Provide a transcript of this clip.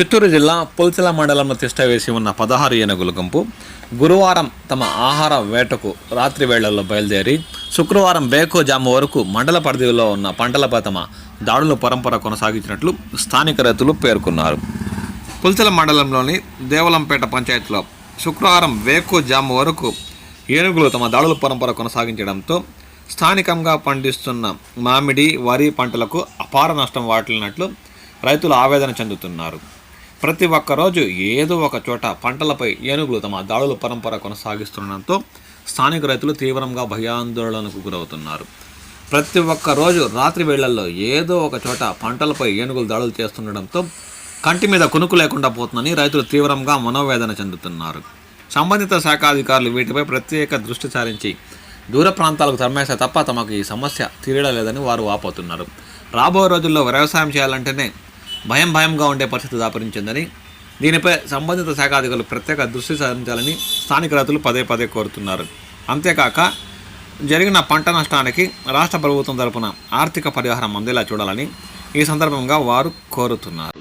చిత్తూరు జిల్లా పుల్చల మండలంలో తిష్ట వేసి ఉన్న పదహారు ఏనుగుల గుంపు గురువారం తమ ఆహార వేటకు రాత్రి వేళల్లో బయలుదేరి శుక్రవారం బేకోజాము వరకు మండల పరిధిలో ఉన్న పంటలపై తమ దాడుల పరంపర కొనసాగించినట్లు స్థానిక రైతులు పేర్కొన్నారు. పుల్చల మండలంలోని దేవలంపేట పంచాయతీలో శుక్రవారం వేకోజాము వరకు ఏనుగులు తమ దాడుల పరంపర కొనసాగించడంతో స్థానికంగా పండిస్తున్న మామిడి వరి పంటలకు అపార నష్టం వాటిల్లినట్లు రైతులు ఆవేదన చెందుతున్నారు. ప్రతి ఒక్క రోజు ఏదో ఒక చోట పంటలపై ఏనుగులు తమ దాడుల పరంపర కొనసాగిస్తుండడంతో స్థానిక రైతులు తీవ్రంగా భయాందోళనకు గురవుతున్నారు. ప్రతి ఒక్క రోజు రాత్రి వేళల్లో ఏదో ఒక చోట పంటలపై ఏనుగులు దాడులు చేస్తుండడంతో కంటి మీద కునుకు లేకుండా పోతుందని రైతులు తీవ్రంగా మనోవేదన చెందుతున్నారు. సంబంధిత శాఖ అధికారులు వీటిపై ప్రత్యేక దృష్టి సారించి దూర ప్రాంతాలకు తరమేస్తే తప్ప తమకు ఈ సమస్య తీరలేదని వారు వాపోతున్నారు రాబోయే రోజుల్లో వ్యవసాయం చేయాలంటేనే భయం భయంగా ఉండే పరిస్థితి దాపరించిందని దీనిపై సంబంధిత శాఖ అధికారులు ప్రత్యేక దృష్టి సారించాలని స్థానిక రైతులు పదే పదే కోరుతున్నారు. అంతేకాక జరిగిన పంట నష్టానికి రాష్ట్ర ప్రభుత్వం తరపున ఆర్థిక పరిహారం అందేలా చూడాలని ఈ సందర్భంగా వారు కోరుతున్నారు.